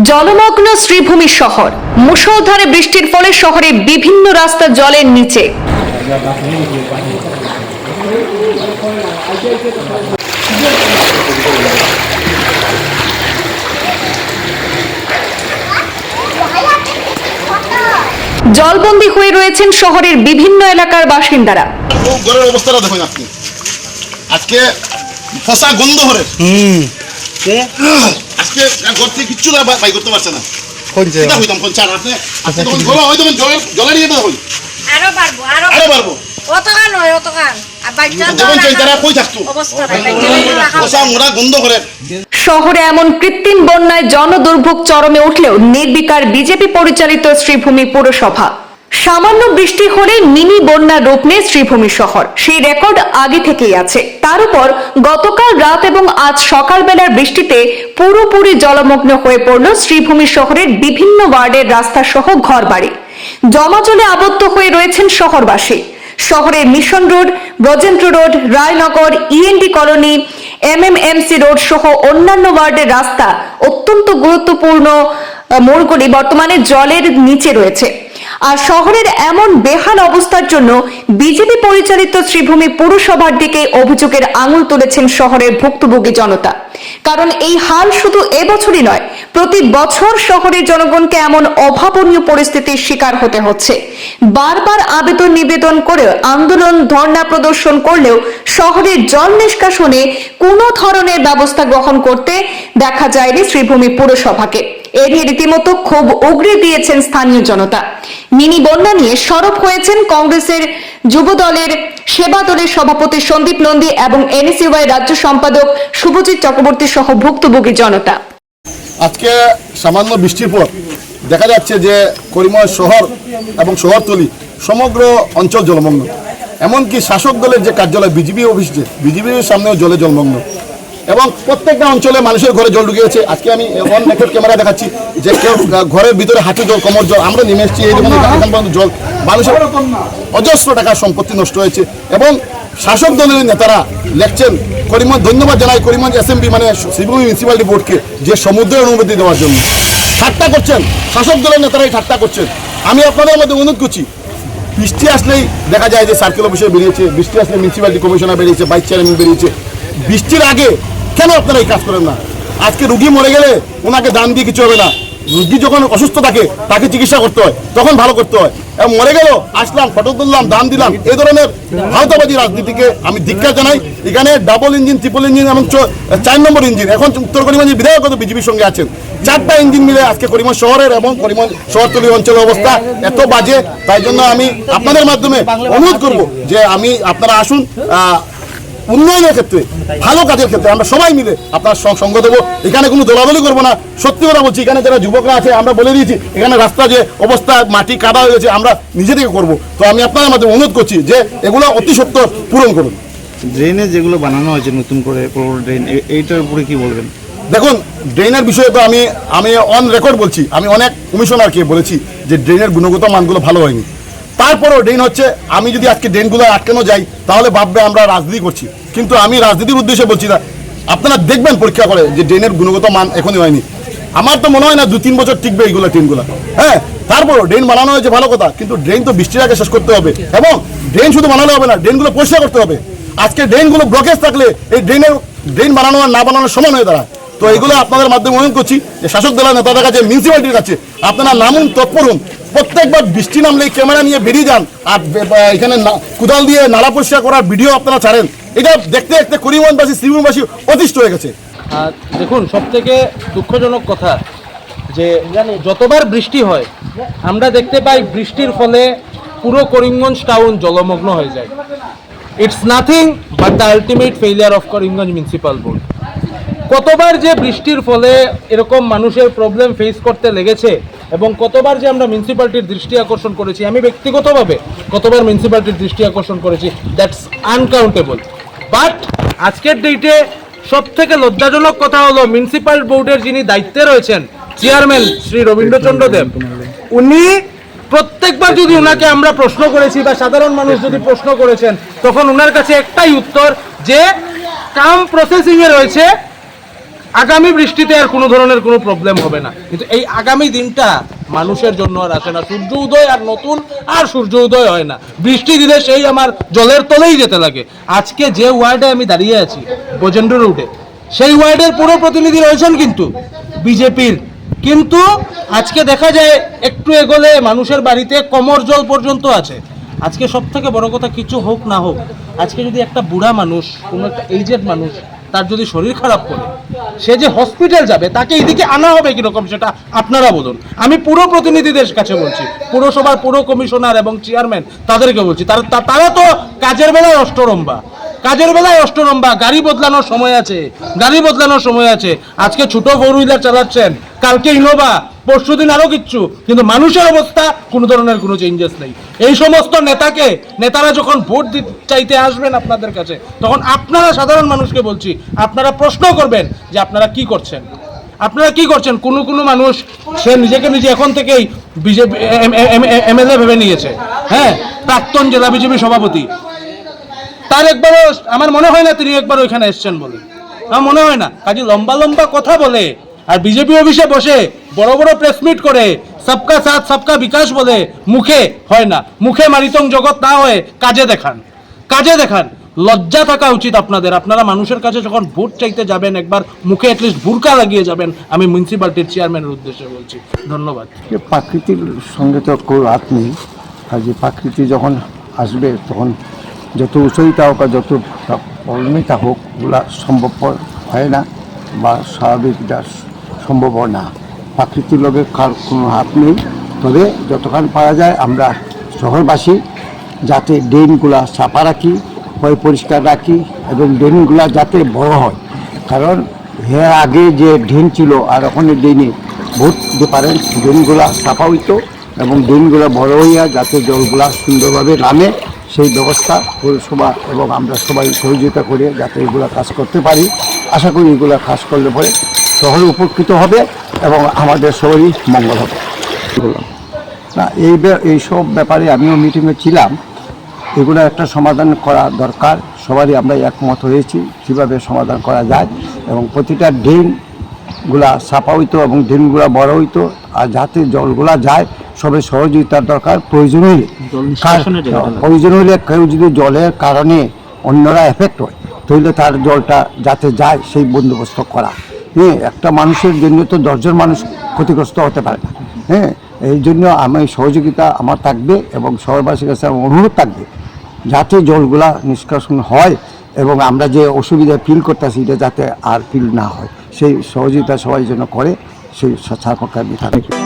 জলমগ্ন শ্রীভূমি শহর। মুষলধারে বৃষ্টির ফলে শহরের বিভিন্ন রাস্তা জলের নিচে। জলবন্দী হয়ে রয়েছেন শহরের বিভিন্ন এলাকার বাসিন্দারা। ও ঘরের অবস্থাটা দেখুন আপনি। আজকে ফসা গন্ধ হরে। আজকে ঘর থেকে কিচ্ছু না বাই করতে পারছে না। হইতাম কোন চার আপনি আজকে তখন গলা জলের ইয়ে হই আরও পারব আরও আরও পারব নয় শহরে এমন কৃত্রিম বন্যায় জনদুর্ভোগ চরমে উঠলেও নির্বিকার বিজেপি পরিচালিত শ্রীভূমি পৌরসভা। সামান্য বৃষ্টি হলে মিনি বন্যার রূপ নেয় শ্রীভূমি শহর। সেই রেকর্ড আগে থেকেই আছে। তার উপর গতকাল রাত এবং আজ সকালবেলার বৃষ্টিতে পুরোপুরি জলমগ্ন হয়ে পড়ল শ্রীভূমি শহরের বিভিন্ন ওয়ার্ডের রাস্তা সহ ঘরবাড়ি জমাজলে আবদ্ধ হয়ে রয়েছেন শহরবাসী। শহরের mission road, Brajendra road, Rainagar END colony MMMC road সহ অন্যান্য ওয়ার্ডের রাস্তা অত্যন্ত গুরুত্বপূর্ণ মোড়গুলি বর্তমানে জলের নিচে রয়েছে। আর শহরের এমন বেহাল অবস্থার জন্য বিজেপি পরিচালিত শ্রীভূমি পুরসভার দিকে অভিযোগের আঙুল তুলেছেন শহরের ভুক্তভোগী জনতা। কারণ এই হাল শুধু এবছরই নয়, প্রতি বছর শহরের জনগণকে এমন অভাবনীয় পরিস্থিতির শিকার হতে হচ্ছে। বারবার আবেদন নিবেদন করে আন্দোলন ধর্ণা প্রদর্শন করলেও শহরের জল নিষ্কাশনে কোনো ধরনের ব্যবস্থা গ্রহণ করতে দেখা যায়নি শ্রীভূমি পুরসভাকে। এ নিয়ে রীতিমতো ক্ষোভ উগড়ে দিয়েছেন স্থানীয় জনতা। মিনি বন্যা নিয়ে সরব হয়েছেন কংগ্রেসের যুব দলের সেবা দলের সভাপতি সন্দীপ নন্দী এবং এনএসইউআই রাজ্য সম্পাদক শুভজিৎ চক্রবর্তী সহ ভুক্তভোগী জনতা। আজকে সামান্য বৃষ্টির পর দেখা যাচ্ছে যে করিমগঞ্জ শহর এবং শহরতলি সমগ্র অঞ্চল জলমগ্ন। এমনকি শাসক দলের যে কার্যালয়, বিজেপি অফিস যে, বিজেপির সামনেও জলে জলমগ্ন। এবং প্রত্যেকটা অঞ্চলে মানুষের ঘরে জল ঢুকে গেছে আজকে আমি অন রেকর্ড ক্যামেরা দেখাচ্ছি যে কেউ ঘরের ভিতরে হাঁটু জল, কমর জল, আমরা নেমে এসেছি, এই পর্যন্ত জল, মানুষের অজস্র টাকার সম্পত্তি নষ্ট হয়েছে। এবং শাসক দলের নেতারা লেখছেন, করিমগঞ্জ, ধন্যবাদ জানাই করিমগঞ্জ এসএমবি মানে শ্রীভূমি মিউনিসিপ্যালিটি বোর্ডকে যে সমুদ্রের অনুমতি দেওয়ার জন্য। ঠাট্টা করছেন, শাসক দলের নেতারাই ঠাট্টা করছেন। আমি আপনাদের মধ্যে অনুরোধ করছি, বৃষ্টি আসলেই দেখা যায় যে সার্কেল অফিসে বেরিয়েছে, বৃষ্টি আসলে মিউনিসিপ্যালিটি কমিশনার বেরিয়েছে ভাইস চেয়ারম্যান বেরিয়েছে। বৃষ্টির আগে কেন আপনারা এই কাজ করেন না? আজকে রুগী মরে গেলে ওনাকে দান দিয়ে কিছু হবে না। রুগী যখন অসুস্থ থাকে, তাকে চিকিৎসা করতে হয়, তখন ভালো করতে হয়। এবং মরে গেল, আসলাম, ফটো তুললাম, দান দিলাম। এই ধরনের ভারতবাদী রাজনীতিকে আমি ধিক্ষা জানাই। এখানে ডাবল ইঞ্জিন ট্রিপল ইঞ্জিন এবং চার নম্বর ইঞ্জিন এখন উত্তর করিমগঞ্জের বিধায়ক বিজেপির সঙ্গে আছেন। চারটা ইঞ্জিন মিলে আজকে করিমগঞ্জ শহরের এবং করিমগঞ্জ শহরতলি অঞ্চলের অবস্থা এত বাজে। তাই জন্য আমি আপনাদের মাধ্যমে অনুরোধ করব যে আমি, আপনারা আসুন উন্নয়নের ক্ষেত্রে ভালো কাজের ক্ষেত্রে আমরা সবাই মিলে আপনার সঙ্গ দেবো। এখানে কোনো দলাদলি করব না। সত্যি কথা বলছি এখানে যারা যুবকরা আছে আমরা বলে দিয়েছি এখানে রাস্তা যে অবস্থা মাটি কাদা হয়ে গেছে আমরা নিজে থেকে করব। তো আমি আপনাদের মাধ্যমে অনুরোধ করছি যে এগুলো অতি সত্তর পূরণ করুন। ড্রেনে যেগুলো বানানো হয়েছে নতুন করে ড্রেন এইটার উপরে কি বলবেন? দেখুন ড্রেনের বিষয়ে তো আমি আমি অন রেকর্ড বলছি আমি অনেক কমিশনারকে বলেছি যে ড্রেনের গুণগত মানগুলো ভালো হয়নি। তারপরেও ড্রেন হচ্ছে, আমি যদি আজকে ড্রেনগুলো আটকানো যাই, তাহলে ভাববে আমরা রাজনীতি করছি। কিন্তু আমি রাজনীতির উদ্দেশ্যে বলছি না। আপনারা দেখবেন পরীক্ষা করে যে ড্রেনের গুণগত মান এখনই হয়নি। আমার তো মনে হয় না দু তিন বছর টিকবে এইগুলো ট্রেনগুলো হ্যাঁ তারপরও ড্রেন বানানো হয়েছে ভালো কথা, কিন্তু ড্রেন তো বৃষ্টির আগে শেষ করতে হবে। এবং ড্রেন শুধু বানালে হবে না ড্রেনগুলো পরিষ্কার করতে হবে। আজকে ড্রেনগুলো ব্লকেজ থাকলে এই ড্রেনের ড্রেন বানানো আর না বানানোর সমান হয়ে দাঁড়ায়। তো এগুলো আপনাদের মাধ্যমে অনুরোধ করছি যে শাসক দলের নেতাদের কাছে মিউনিসিপ্যালিটির কাছে, আপনারা নামুন, তৎপর হন। প্রত্যেকবার বৃষ্টি নামলে ক্যামেরা নিয়ে বেরিয়ে যান। আর এখানে কোদাল দিয়ে নালা পরিষ্কার করার ভিডিও আপনারা ছাড়েন। এটা দেখতে দেখতে করিমগঞ্জবাসী শ্রীভূমিবাসী অতিষ্ঠ হয়ে গেছে। আর দেখুন সব থেকে দুঃখজনক কথা যে যতবার বৃষ্টি হয়, আমরা দেখতে পাই বৃষ্টির ফলে পুরো করিমগঞ্জ টাউন জলমগ্ন হয়ে যায়। It's nothing but the ultimate failure of Karimganj municipal board কতবার যে বৃষ্টির ফলে এরকম মানুষের প্রবলেম ফেস করতে লেগেছে এবং কতবার যে আমরা মিউনিসিপ্যালিটির দৃষ্টি আকর্ষণ করেছি, আমি ব্যক্তিগতভাবে কতবার মিউনিসিপ্যালিটির দৃষ্টি আকর্ষণ করেছি দ্যাটস আনকাউন্টেবল বাট আজকের ডেটে সব থেকে লজ্জাজনক কথা হলো মিউনিসিপাল বোর্ডের যিনি দায়িত্বে রয়েছেন চেয়ারম্যান শ্রী রবীন্দ্রচন্দ্র দেব, উনি প্রত্যেকবার যদি ওনাকে আমরা প্রশ্ন করেছি বা সাধারণ মানুষ যদি প্রশ্ন করেছেন, তখন ওনার কাছে একটাই উত্তর যে কাম প্রসেসিং এ রয়েছে আগামী বৃষ্টিতে আর কোনো ধরনের কোনো প্রবলেম হবে না। কিন্তু এই আগামী দিনটা মানুষের জন্য আর আসে না। সূর্য উদয় আর নতুন আর সূর্য উদয় হয় না। বৃষ্টি দিলে সেই আমার জলের তলেই যেতে লাগে। আজকে যে ওয়ার্ডে আমি দাঁড়িয়ে আছি বজেন্দ্র রোডে, সেই ওয়ার্ডের পুরো প্রতিনিধি রয়েছেন কিন্তু বিজেপির। কিন্তু আজকে দেখা যায় একটু এগোলে মানুষের বাড়িতে কমর জল পর্যন্ত আছে। আজকে সব থেকে বড় কথা কিছু হোক না হোক, আজকে যদি একটা বুড়া মানুষ, কোনো একটা এইজেড মানুষ তার যদি শরীর খারাপ করে, সে যে হসপিটাল যাবে, তাকে এদিকে আনা হবে কীরকম সেটা আপনারা বলুন। আমি পুরো প্রতিনিধিদের কাছে বলছি, পুরসভার পুরো কমিশনার এবং চেয়ারম্যান তাদেরকে বলছি, তারা তারা তো কাজের বেলায় অষ্টরম্বা কাজের বেলায় অষ্টরম্বা গাড়ি বদলানোর সময় আছে, গাড়ি বদলানোর সময় আছে। আজকে ছোটো ফোর হুইলার চালাচ্ছেন, কালকে ইনোভা পরশু দিন আরও কিচ্ছু। কিন্তু মানুষের অবস্থা, কোনো ধরনের কোনো চেঞ্জেস নেই। এই সমস্ত নেতাকে, নেতারা যখন ভোট চাইতে আসবেন আপনাদের কাছে, তখন আপনারা সাধারণ মানুষকে বলছি, আপনারা প্রশ্ন করবেন যে আপনারা কি করছেন? আপনারা কি করছেন? কোনো কোনো মানুষ, সে নিজেকে নিজে এখন থেকেই বিজেপি এমএলএ ভেবে নিয়েছে। হ্যাঁ প্রাক্তন জেলা বিজেপি সভাপতি। তার একবারও, আমার মনে হয় না তিনি একবার ওইখানে এসছেন বলে। আমার মনে হয় না। কাজে লম্বা লম্বা কথা বলে আর বিজেপি অফিসে বসে বড় বড় প্রেস মিট করে, সবকা সাথ, সবকা বিকাশ বলে মুখে হয় না, মুখে মারিতং জগৎ না হয়ে কাজে দেখান কাজে দেখান। লজ্জা থাকা উচিত আপনাদের, আপনারা মানুষের কাছে যখন ভোট চাইতে যাবেন, একবার মুখে অ্যাটলিস্ট বুরকা লাগিয়ে যাবেন, আমি মিউনিসিপ্যালিটির চেয়ারম্যানের উদ্দেশ্যে বলছি। ধন্যবাদ। প্রাকৃতির সঙ্গে তো কোনো হাত নেই, আর যে প্রাকৃতি যখন আসবে, তখন যত উচ্চইতা হোক যত প্রবলেমিতা হোক, ওগুলা সম্ভবপর হয় না, বা স্বাভাবিক যা সম্ভব না। প্রাকৃতিক লগে কার কোনো হাত নেই। তবে যতক্ষণ পারা যায় আমরা শহরবাসী যাতে ড্রেনগুলা সাফা রাখি, পয় পরিষ্কার রাখি এবং ড্রেনগুলা যাতে বড় হয়। কারণ এর আগে যে ড্রেন ছিল আর ওখানে ড্রেনে বহুত ডিফারেন্স ড্রেনগুলা সাফা হইতো এবং ড্রেনগুলো বড় হইয়া যাতে জলগুলা সুন্দরভাবে নামে, সেই ব্যবস্থা পৌরসভা এবং আমরা সবাই সহযোগিতা করে যাতে এগুলো কাজ করতে পারি। আশা করি এগুলো কাজ করলে পরে শহর উপকৃত হবে এবং আমাদের সবারই মঙ্গল হবে। বললাম? না এই এইসব ব্যাপারে আমিও মিটিংয়ে ছিলাম। এগুলো একটা সমাধান করা দরকার। সবারই আমরা একমত হয়েছি কীভাবে সমাধান করা যায় এবং প্রতিটা ড্রেনগুলা সাফা হইতো এবং ড্রেনগুলা বড় হইতো আর যাতে জলগুলা যায় সবে সহযোগিতার দরকার। প্রয়োজন হইলে প্রয়োজন হইলে কেউ যদি জলের কারণে অন্যরা এফেক্ট হয় তাহলে তার জলটা যাতে যায় সেই বন্দোবস্ত করা। হ্যাঁ একটা মানুষের জন্য তো দশজন মানুষ ক্ষতিগ্রস্ত হতে পারে না। হ্যাঁ এই জন্য আমি সহযোগিতা আমার থাকবে এবং শহরবাসীর কাছে আমার অনুরোধ থাকবে যাতে জলগুলা নিষ্কাশন হয় এবং আমরা যে অসুবিধা ফিল করতেছি এটা যাতে আর ফিল না হয়। সেই সহযোগিতা সবাই যেন করে, সেই সরকার থাকি